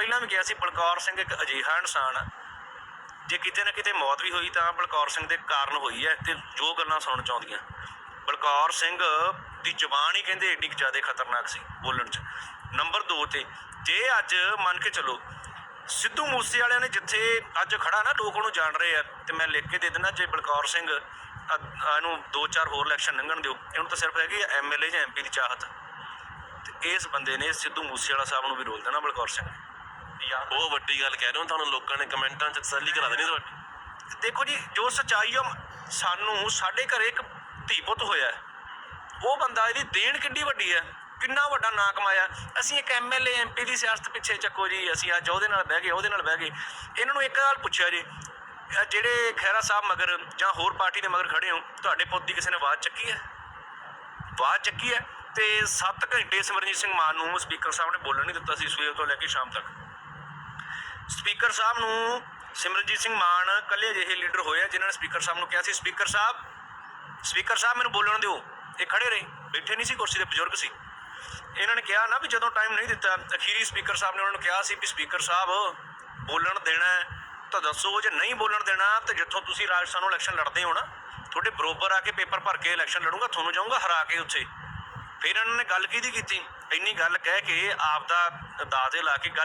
ਪਹਿਲਾਂ ਵੀ ਕਿਹਾ ਸੀ, ਬਲਕੌਰ ਸਿੰਘ ਇੱਕ ਅਜਿਹਾ ਇਨਸਾਨ ਆ। ਜੇ ਕਿਤੇ ਨਾ ਕਿਤੇ ਮੌਤ ਵੀ ਹੋਈ ਤਾਂ ਬਲਕੌਰ ਸਿੰਘ ਦੇ ਕਾਰਨ ਹੋਈ ਹੈ ਤੇ ਜੋ ਗੱਲਾਂ ਸੁਣਨ ਚ ਆਉਂਦੀਆਂ। ਬਲਕੌਰ ਸਿੰਘ ਦੀ ਜ਼ੁਬਾਨ ਹੀ ਕਹਿੰਦੇ ਏਡੀ ਕੁ ਜ਼ਿਆਦਾ ਖਤਰਨਾਕ ਸੀ, ਬੋਲਣ ਚ। ਨੰਬਰ 2 ਤੇ, ਜੇ ਅੱਜ ਮੰਨ ਕੇ ਚੱਲੋ, ਸਿੱਧੂ ਮੂਸੇ ਵਾਲਿਆਂ ਨੇ ਜਿੱਥੇ ਅੱਜ ਖੜਾ ਨਾ, ਲੋਕ ਉਹਨੂੰ ਜਾਣ ਰਹੇ ਆ, ਤੇ ਮੈਂ ਲਿਖ ਕੇ ਦੇ ਦਿੰਦਾ, ਜੇ ਬਲਕੌਰ ਸਿੰਘ ਇਹਨੂੰ ਦੋ ਚਾਰ ਹੋਰ ਇਲੈਕਸ਼ਨ ਲੰਘਣ ਦਿਓ, ਇਹਨੂੰ ਤਾਂ ਸਿਰਫ ਹੈਗੀ ਐਮਐਲਏ ਜਾਂ ਐਮਪੀ ਦੀ ਚਾਹਤ। ਤੇ ਇਸ ਬੰਦੇ ਨੇ ਸਿੱਧੂ ਮੂਸੇ ਵਾਲਾ ਸਾਹਿਬ ਨੂੰ ਵੀ ਰੋਲ ਦੇਣਾ ਬਲਕੌਰ ਸਿੰਘ ਯਾਰ ਬਹੁਤ ਵੱਡੀ ਗੱਲ ਕਹਿ ਰਹੇ ਹੋ ਤੁਹਾਨੂੰ ਲੋਕਾਂ ਨੇ ਕਮੈਂਟਾਂ 'ਚ ਤਸੱਲੀ ਕਰਾ ਦੇਣੀ ਤੁਹਾਡੀ। ਦੇਖੋ ਜੀ ਜੋ ਸਚਾਈ ਆ ਸਾਨੂੰ ਸਾਡੇ ਘਰੇ ਇੱਕ ਧੀ ਪੁੱਤ ਹੋਇਆ। ਉਹ ਬੰਦਾ ਇਹਦੀ ਦੇਣ ਕਿੰਨੀ ਵੱਡੀ ਹੈ ਕਿੰਨਾ ਵੱਡਾ ਨਾਂ ਕਮਾਇਆ। ਅਸੀਂ ਇੱਕ ਐਮਐਲਏ ਐਮਪੀ ਦੀ ਸਿਆਸਤ ਪਿੱਛੇ ਚੱਕੋ ਜੀ ਅਸੀਂ ਅੱਜ ਉਹਦੇ ਨਾਲ ਬਹਿ ਗਏ ਉਹਦੇ ਨਾਲ ਬਹਿ ਗਏ। ਇਹਨਾਂ ਨੂੰ ਇੱਕ ਗੱਲ ਪੁੱਛਿਆ ਜੀ ਜਿਹੜੇ ਖਹਿਰਾ ਸਾਹਿਬ ਮਗਰ ਜਾਂ ਹੋਰ ਪਾਰਟੀ ਦੇ ਮਗਰ ਖੜੇ ਹੋ ਤੁਹਾਡੇ ਪੁੱਤ ਦੀ ਕਿਸੇ ਨੇ ਆਵਾਜ਼ ਚੱਕੀ ਹੈ? ਆਵਾਜ਼ ਚੱਕੀ ਹੈ ਤੇ 7 ਘੰਟੇ ਸਿਮਰਨਜੀਤ ਸਿੰਘ ਮਾਨ ਨੂੰ ਸਪੀਕਰ ਸਾਹਿਬ ਨੇ ਬੋਲਣ ਨਹੀਂ ਦਿੱਤਾ ਸੀ ਸਵੇਰ ਤੋਂ ਲੈ ਕੇ ਸ਼ਾਮ ਤੱਕ। ਸਪੀਕਰ ਸਾਹਿਬ ਨੂੰ ਸਿਮਰਨਜੀਤ ਸਿੰਘ ਮਾਨ ਕੱਲੇ ਅਜਿਹੇ ਲੀਡਰ ਹੋਏ ਆ ਜਿਨ੍ਹਾਂ ਨੇ ਸਪੀਕਰ ਸਾਹਿਬ ਨੂੰ ਕਿਹਾ ਸੀ। ਸਪੀਕਰ ਸਾਹਿਬ ਸਪੀਕਰ ਸਾਹਿਬ ਮੈਨੂੰ ਬੋਲਣ ਦਿਓ। ਇਹ ਖੜੇ ਰਹੇ, ਬੈਠੇ ਨਹੀਂ ਸੀ ਕੁਰਸੀ ਤੇ, ਬਜ਼ੁਰਗ ਸੀ। ਇਹਨਾਂ ਨੇ ਕਿਹਾ ਨਾ ਵੀ ਜਦੋਂ ਟਾਈਮ ਨਹੀਂ ਦਿੱਤਾ, ਅਖੀਰੀ ਸਪੀਕਰ ਸਾਹਿਬ ਨੇ ਉਹਨਾਂ ਨੂੰ ਕਿਹਾ ਸੀ ਵੀ ਸਪੀਕਰ ਸਾਹਿਬ, ਬੋਲਣ ਦੇਣਾ ਤਾਂ ਦੱਸੋ, ਜੇ ਨਹੀਂ ਬੋਲਣ ਦੇਣਾ, ਤਾਂ ਜਿੱਥੋਂ ਤੁਸੀਂ ਰਾਜਸਥਾਨ ਨੂੰ ਇਲੈਕਸ਼ਨ ਲੜਦੇ ਹੋ ਨਾ, ਤੁਹਾਡੇ ਬਰੋਬਰ ਆ ਕੇ ਪੇਪਰ ਭਰ ਕੇ ਇਲੈਕਸ਼ਨ ਲੜੂੰਗਾ, ਤੁਹਾਨੂੰ ਜਾਊਂਗਾ ਹਰਾ ਕੇ ਉੱਥੇ। ਫਿਰ ਇਹਨਾਂ ਨੇ ਗੱਲ ਕਿਹਦੀ ਕੀਤੀ? ਇੰਨੀ ਗੱਲ ਕਹਿ ਕੇ ਆਪ ਦਾ ਦਾਦੇ ਲਾ ਕੇ ਗੱਲ